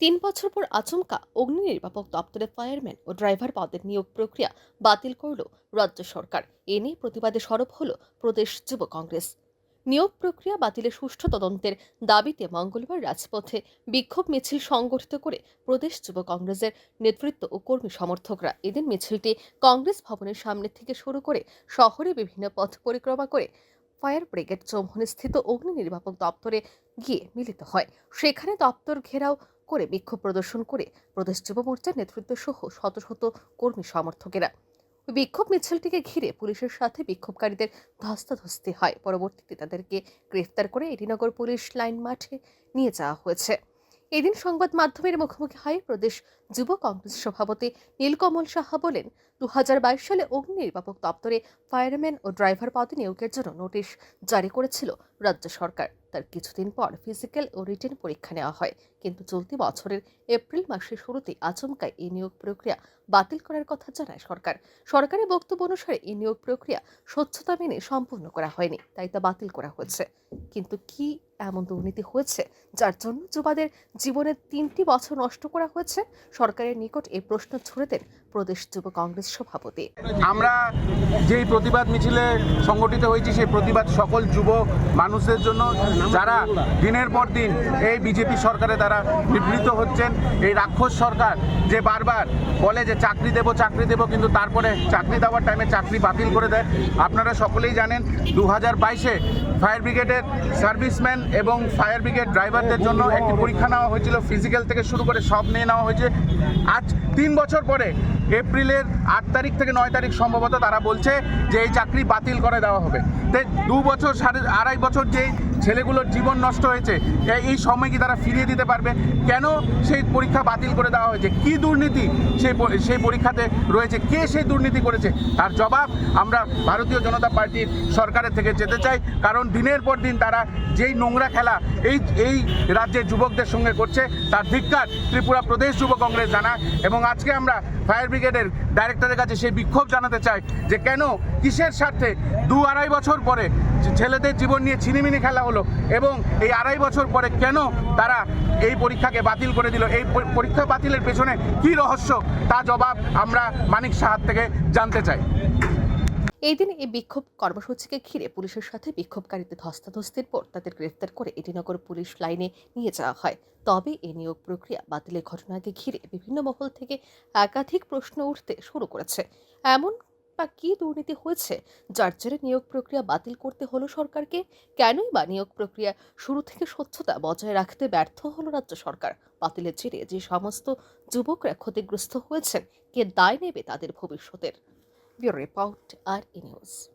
তিন বছর পর আচমকা অগ্নি নির্বাপক দপ্তরে ফায়ারম্যান ও ড্রাইভার পদের নিয়োগ প্রক্রিয়া বাতিল করল রাজ্য সরকার। এ নিয়ে প্রতিবাদে সরব হল প্রদেশ যুব কংগ্রেস। নিয়োগ প্রক্রিয়া বাতিলের সুষ্ঠু তদন্তের দাবিতে মঙ্গলবার রাজপথে বিক্ষোভ মিছিল সংগঠিত করে প্রদেশ যুব কংগ্রেসের নেতৃত্ব ও কর্মী সমর্থকরা এদিন মিছিলটি কংগ্রেস ভবনের সামনে থেকে শুরু করে শহরে বিভিন্ন পথ পরিক্রমা করে ফায়ার ব্রিগেড চৌমহনে স্থিত অগ্নি নির্বাপক দপ্তরে গিয়ে মিলিত হয়। সেখানে দপ্তর ঘেরাও করে বিক্ষোভ প্রদর্শন করে প্রদেশ যুব মোর্চার নেতৃত্ব সহ শত শত কর্মী সমর্থকেরা। বিক্ষোভ মিছিলটিকে ঘিরে পুলিশের সাথে বিক্ষোভকারীদের ধস্তাধস্তি হয়। পরবর্তীতে তাদেরকে গ্রেফতার করে এডিনগর পুলিশ লাইন মাঠে নিয়ে যাওয়া হয়েছে। এদিন সংবাদ মাধ্যমের মুখোমুখি হয় প্রদেশ যুব কংগ্রেস সভাপতি নীলকমল সাহা বলেন, দুহাজার বাইশ সালে অগ্নি নির্বাপক দপ্তরে ফায়ারম্যান ও ড্রাইভার পদে নিয়োগের জন্য নোটিশ জারি করেছিল রাজ্য সরকার। তার কিছুদিন পর ফিজিক্যাল ও রিটেন পরীক্ষা নেওয়া হয়, কিন্তু চলতি বছরের এপ্রিল মাসের শুরুতে আচমকায় এই নিয়োগ প্রক্রিয়া বাতিল করার কথা জানায় সরকার। সরকারের বক্তব্য অনুসারে এই নিয়োগ প্রক্রিয়া স্বচ্ছতা মেনে সম্পূর্ণ করা হয়নি, তাই তা বাতিল করা হয়েছে। কিন্তু কি এমন দুর্নীতি হয়েছে, যার জন্য যুবাদের জীবনের তিনটি বছর নষ্ট করা হয়েছে? সরকারের নিকট এই প্রশ্ন ছুড়ে দেন প্রদেশ যুব কংগ্রেস সভাপতি। আমরা যেই প্রতিবাদ মিছিলে সংগঠিত হয়েছি, সেই প্রতিবাদ সকল যুব মানুষদের জন্য, যারা দিনের পর দিন এই বিজেপি সরকারের দ্বারা বিবৃত হচ্ছেন। এই রাক্ষস সরকার যে বারবার বলে যে চাকরি দেব চাকরি দেব, কিন্তু তারপরে চাকরি দেওয়ার টাইমে চাকরি বাতিল করে দেয়। আপনারা সকলেই জানেন, দু হাজার বাইশে ফায়ার ব্রিগেডের সার্ভিসম্যান এবং ফায়ার ব্রিগেড ড্রাইভারদের জন্য একটি পরীক্ষা নেওয়া হয়েছিল। ফিজিক্যাল থেকে শুরু করে সব নিয়ে নেওয়া হয়েছে। আজ তিন বছর পরে এপ্রিলের আট তারিখ থেকে নয় তারিখ সম্ভবত তারা বলছে যে এই চাকরি বাতিল করে দেওয়া হবে। তো দু বছর সাড়ে আড়াই বছর যে ছেলেগুলোর জীবন নষ্ট হয়েছে এই সময় কি তারা ফিরিয়ে দিতে পারবে? কেন সেই পরীক্ষা বাতিল করে দেওয়া হয়েছে? কি দুর্নীতি সেই সেই পরীক্ষাতে রয়েছে? কে সেই দুর্নীতি করেছে? তার জবাব আমরা ভারতীয় জনতা পার্টির সরকারের থেকে যেতে চাই, কারণ দিনের পর দিন তারা যেই নোংরা খেলা এই এই রাজ্যের যুবকদের সঙ্গে করছে, তার ধিক্কার ত্রিপুরা প্রদেশ যুব কংগ্রেস জানায়। এবং আজকে আমরা ফায়ার ব্রিগেডের ডাইরেক্টরের কাছে সেই বিক্ষোভ জানাতে চায় যে কেন, কিসের স্বার্থে? দু আড়াই বছর পরে ছেলেদের জীবন নিয়ে ছিনিমিনি খেলা হলো এবং এই আড়াই বছর পরে কেন তারা এই পরীক্ষাকে বাতিল করে দিল? এই পরীক্ষা বাতিলের পেছনে কি রহস্য? তা জবাব আমরা মানিক সাহার থেকে জানতে চাই। এই দিন এই বিক্ষোভ কর্মসূচিকে ঘিরে পুলিশের সাথে বিক্ষোভকারীদের ধস্তাধস্তির পর তাদের গ্রেফতার করে এডিনগর পুলিশ লাইনে নিয়ে যাওয়া হয়। তবে এই নিয়োগ প্রক্রিয়া বাতিলের ঘটনাকে ঘিরে বিভিন্ন মহল থেকে একাধিক প্রশ্ন উঠতে শুরু করেছে। এমন বা কি দুর্নীতি হয়েছে, যার জেরে নিয়োগ প্রক্রিয়া বাতিল করতে হলো সরকারকে? কেনই বা নিয়োগ প্রক্রিয়া শুরু থেকে স্বচ্ছতা বজায় রাখতে ব্যর্থ হলো রাজ্য সরকার? বাতিলের জেরে যে সমস্ত যুবকরা ক্ষতিগ্রস্ত হয়েছেন, কে দায় নেবে তাদের ভবিষ্যতের? We report at news.